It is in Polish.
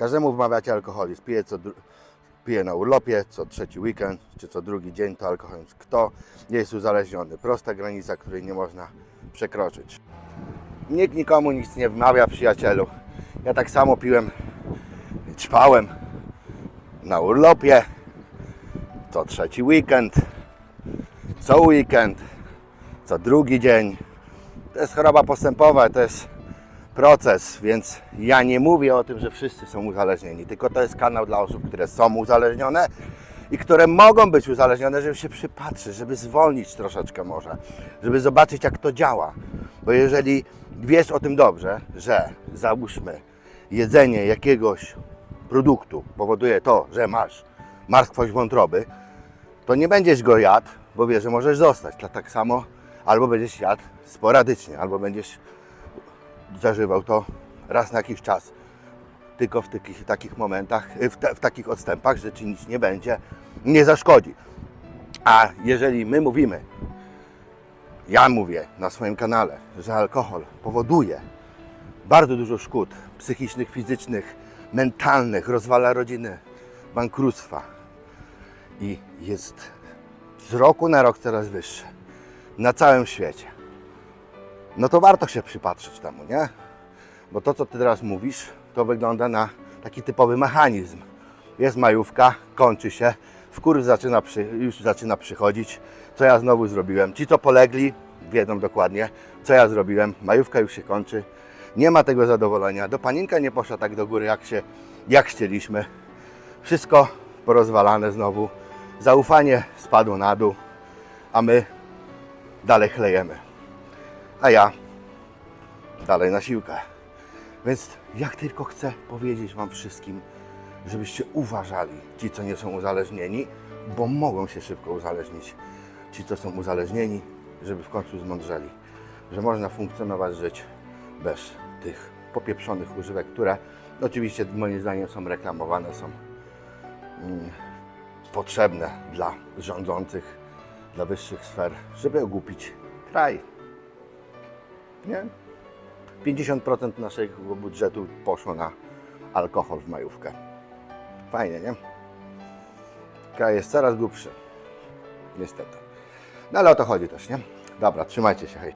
Każdemu wmawiacie alkoholizm. Pije, co pije na urlopie, co trzeci weekend, czy co drugi dzień to alkoholizm. Kto jest uzależniony? Prosta granica, której nie można przekroczyć. Nikt nikomu nic nie wmawia, przyjacielu. Ja tak samo piłem, ćpałem na urlopie, co trzeci weekend, co weekend, co drugi dzień. To jest choroba postępowa, to jest proces, więc ja nie mówię o tym, że wszyscy są uzależnieni, tylko to jest kanał dla osób, które są uzależnione i które mogą być uzależnione, żeby się przypatrzyć, żeby zwolnić troszeczkę może, żeby zobaczyć jak to działa. Bo jeżeli wiesz o tym dobrze, że załóżmy jedzenie jakiegoś produktu powoduje to, że masz martwość wątroby, to nie będziesz go jadł, bo wiesz, że możesz zostać. To tak samo albo będziesz jadł sporadycznie, albo będziesz zażywał to raz na jakiś czas. Tylko w takich, takich momentach, w, te, w takich odstępach, że ci nic nie będzie, nie zaszkodzi. A jeżeli my mówimy, ja mówię na swoim kanale, że alkohol powoduje bardzo dużo szkód psychicznych, fizycznych, mentalnych, rozwala rodziny, bankructwa i jest z roku na rok coraz wyższy na całym świecie. No to warto się przypatrzyć temu, nie? Bo to, co ty teraz mówisz, to wygląda na taki typowy mechanizm. Jest majówka, kończy się, wkurw zaczyna przy, już zaczyna przychodzić. Co ja znowu zrobiłem? Ci, co polegli, wiedzą dokładnie, co ja zrobiłem. Majówka już się kończy. Nie ma tego zadowolenia. Do paninka nie poszła tak do góry, jak, się, jak chcieliśmy. Wszystko porozwalane znowu. Zaufanie spadło na dół, a my dalej chlejemy. A ja dalej na siłkę. Więc jak tylko chcę powiedzieć Wam wszystkim, żebyście uważali, ci co nie są uzależnieni, bo mogą się szybko uzależnić. Ci co są uzależnieni, żeby w końcu zmądrzeli, że można funkcjonować, żyć bez tych popieprzonych używek, które oczywiście moim zdaniem są reklamowane, są mm, potrzebne dla rządzących, dla wyższych sfer, żeby ogłupić kraj. Nie? 50% naszego budżetu poszło na alkohol w majówkę. Fajnie, nie? Kraj jest coraz głupszy. Niestety. No ale o to chodzi też, nie? Dobra, trzymajcie się, hej.